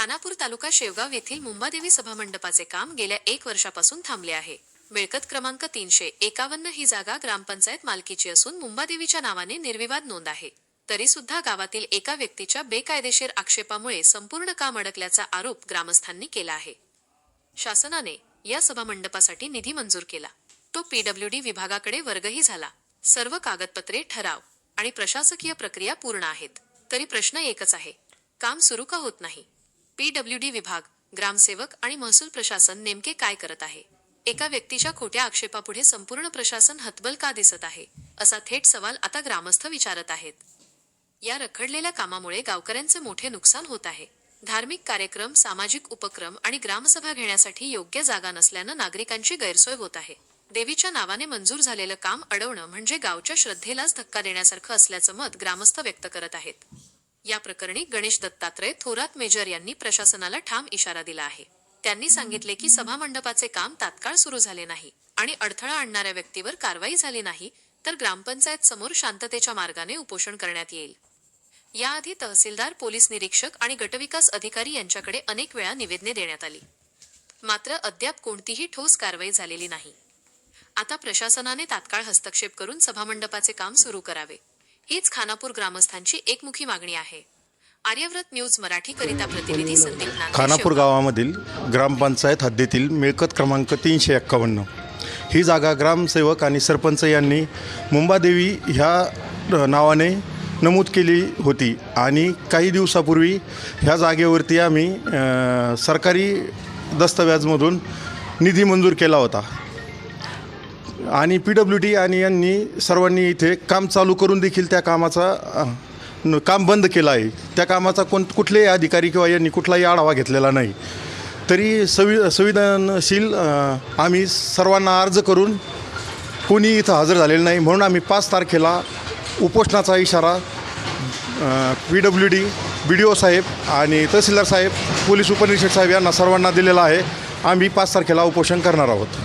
खानापूर तालुकात शेवगाव येथील मुंबादेवी सभामंडपाचे काम गेल्या एक वर्षापासून थांबले आहे. मिळकत क्रमांक तीनशे एकावन्न ही जागा ग्रामपंचायत मालकीची असून मुंबादेवीच्या नावाने निर्विवाद नोंद आहे. तरी सुद्धा गावातील एका व्यक्तीच्या बेकायदेशीर आक्षेपामुळे संपूर्ण काम अडकल्याचा आरोप ग्रामस्थांनी केला आहे. शासनाने या सभामंडपासाठी निधी मंजूर केला. तो पीडब्ल्यूडी विभागाकडे वर्गही झाला. सर्व कागदपत्रे ठराव आणि प्रशासकीय प्रक्रिया पूर्ण आहेत. तरी प्रश्न एकच आहे. काम सुरू का होत नाही? पीडब्ल्यूडी विभाग ग्रामसेवक आणि महसूल प्रशासन नेमके काय करत आहे? एका व्यक्तीच्या खोट्या आक्षेपापुढे संपूर्ण प्रशासन हतबल का दिसत आहे? असा थेट सवाल आता ग्रामस्थ विचारत आहेत. या रखडलेल्या कामामुळे गावकऱ्यांचे मोठे नुकसान होत आहे. धार्मिक कार्यक्रम सामाजिक उपक्रम आणि ग्रामसभा घेण्यासाठी योग्य जागा नसल्यानं नागरिकांची गैरसोय होत आहे. देवीच्या नावाने मंजूर झालेलं काम अडवणं म्हणजे गावच्या श्रद्धेलाच धक्का देण्यासारखं असल्याचं मत ग्रामस्थ व्यक्त करत आहेत. या प्रकरणी गणेश दत्तात्रय थोरात मेजर यांनी प्रशासनाला ठाम इशारा दिला आहे. त्यांनी सांगितले की सभामंडपाचे काम तात्काळ सुरू झाले नाही आणि अडथळा आणणाऱ्या व्यक्तीवर कारवाई झाली नाही तर ग्रामपंचायत समोर शांततेच्या मार्गाने उपोषण करण्यात येईल. याआधी तहसीलदार पोलीस निरीक्षक आणि गटविकास अधिकारी यांच्याकडे अनेक वेळा निवेदने देण्यात आली. मात्र अद्याप कोणतीही ठोस कारवाई झालेली नाही. आता प्रशासनाने तात्काळ हस्तक्षेप करून सभामंडपाचे काम सुरू करावे. हीच खानापूर ग्रामस्थांची एकमुखी मागणी आहे. आर्यव्रत न्यूज मराठी करिता प्रतिनिधी संदीप खानापूर. गावामधील ग्रामपंचायत हद्दीतील मिळकत क्रमांक तीनशे एक्कावन्न. ही जागा ग्रामसेवक आणि सरपंच यांनी मुंबादेवी ह्या नावाने नमूद केली होती आणि काही दिवसापूर्वी ह्या जागेवरती आम्ही सरकारी दस्तव्याजमधून निधी मंजूर केला होता. आणि पी डब्ल्यू डी आणि यांनी सर्वांनी इथे काम चालू करून देखील त्या कामाचा अ, काम बंद केलं आहे. त्या कामाचा कोण कुठलेही अधिकारी किंवा यांनी कुठलाही आढावा घेतलेला नाही. तरी संवि संविधानशील अ, आम्ही सर्वांना अर्ज करून कोणी इथं हजर झालेलं नाही. म्हणून आम्ही पाच तारखेला उपोषणाचा इशारा P W D B D O साहेब आणि तहसीलदार साहेब पोलीस उपनिरीक्षक साहेब यांना सर्वांना दिलेला आहे. आम्ही पाच तारखेला उपोषण करणार आहोत.